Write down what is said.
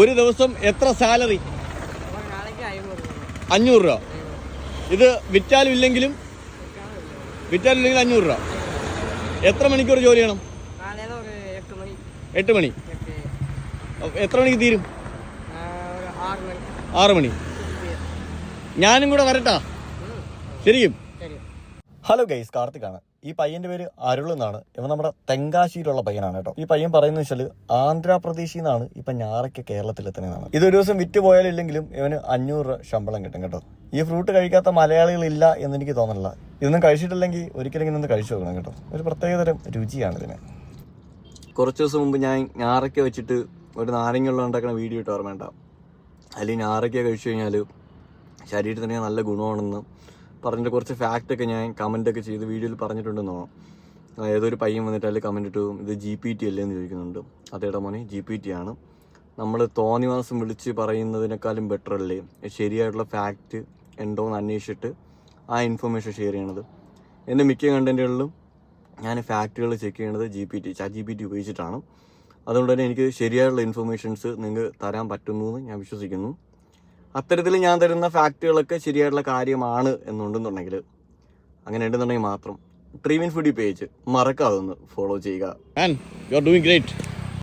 ഒരു ദിവസം എത്ര സാലറി? അഞ്ഞൂറ് രൂപ. ഇത് വിറ്റാലും ഇല്ലെങ്കിലും വിറ്റാലും ഇല്ലെങ്കിൽ അഞ്ഞൂറ് രൂപ. എത്ര മണിക്കൂർ ജോലി ചെയ്യണം? എട്ട് മണി. എത്ര മണിക്ക് തീരും? ആറ് മണി. ഞാനും കൂടെ വരട്ടാ? ശരിക്കും? ഹലോ ഗൈസ് കാർത്തിക് ആണ്. ഈ പയ്യന്റെ പേര് അരുൾ എന്നാണ്. ഇവൻ നമ്മുടെ തെങ്കാശിയിലുള്ള പയ്യനാണ് കേട്ടോ. ഈ പയ്യൻ പറയുന്നത് വെച്ചാൽ ആന്ധ്രാപ്രദേശിൽ നിന്നാണ് ഇപ്പൊ ഞാറയ്ക്ക് കേരളത്തിലെത്തുന്നതാണ് ഇതൊരു ദിവസം വിറ്റ് പോയാലില്ലെങ്കിലും ഇവന് അഞ്ഞൂറ് രൂപ ശമ്പളം കിട്ടും കേട്ടോ. ഈ ഫ്രൂട്ട് കഴിക്കാത്ത മലയാളികൾ ഇല്ല എന്ന് എനിക്ക് തോന്നുന്നില്ല ഇതൊന്നും കഴിച്ചിട്ടില്ലെങ്കിൽ ഒരിക്കലും ഇങ്ങനെ കഴിച്ചു നോക്കണം കേട്ടോ. ഒരു പ്രത്യേകതരം രുചിയാണ് ഇതിന് കുറച്ച് ദിവസം മുമ്പ് ഞാൻ ഞാറയ്ക്ക വെച്ചിട്ട് ഒരു നാരങ്ങ വെള്ളം ഉണ്ടാക്കുന്ന വീഡിയോ ഇട്ട് ഓർമ്മ ഉണ്ടാവും അല്ലെങ്കിൽ ഞാറയ്ക്ക കഴിച്ചു കഴിഞ്ഞാൽ ശരീരത്തിന് നല്ല ഗുണമാണെന്ന് പറഞ്ഞിട്ട് കുറച്ച് ഫാക്റ്റ് ഒക്കെ ഞാൻ കമന്റ് ഒക്കെ ചെയ്ത് വീഡിയോയിൽ പറഞ്ഞിട്ടുണ്ടെന്നോ. ഏതൊരു പയ്യൻ വന്നിട്ട് അതിൽ കമന്റ് ഇട്ടു ഇത് ജി പി ടി അല്ലേ എന്ന് ചോദിക്കുന്നുണ്ട്. അതേടെ മോനെ ജി പി ടി ആണ്. നമ്മൾ തോന്നിവാസം വിളിച്ച് പറയുന്നതിനേക്കാളും ബെറ്റർ അല്ലേ? ശരിയായിട്ടുള്ള ഫാക്റ്റ് ഉണ്ടോ എന്ന് അന്വേഷിച്ചിട്ട് ആ ഇൻഫർമേഷൻ ഷെയർ ചെയ്യണത്. എന്റെ മിക്ക കണ്ടന്റുകളിലും ഞാൻ ഫാക്റ്റുകൾ ചെക്ക് ചെയ്യണത് G P T chat G P T ഉപയോഗിച്ചിട്ടാണ്. അതുകൊണ്ട് തന്നെ എനിക്ക് ശരിയായിട്ടുള്ള ഇൻഫർമേഷൻസ് നിങ്ങൾക്ക് തരാൻ പറ്റുന്നു എന്ന് ഞാൻ വിശ്വസിക്കുന്നു. അത്തരത്തിൽ ഞാൻ തരുന്ന ഫാക്റ്റുകളൊക്കെ ശരിയായിട്ടുള്ള കാര്യമാണ് എന്നുണ്ടെന്നുണ്ടെങ്കിൽ അങ്ങനെ ഉണ്ടെന്നുണ്ടെങ്കിൽ മാത്രം. ഡ്രീമിൻ ഫുഡി പേജ് മറക്കാതെ ഒന്ന് ഫോളോ ചെയ്യുക. And you are doing great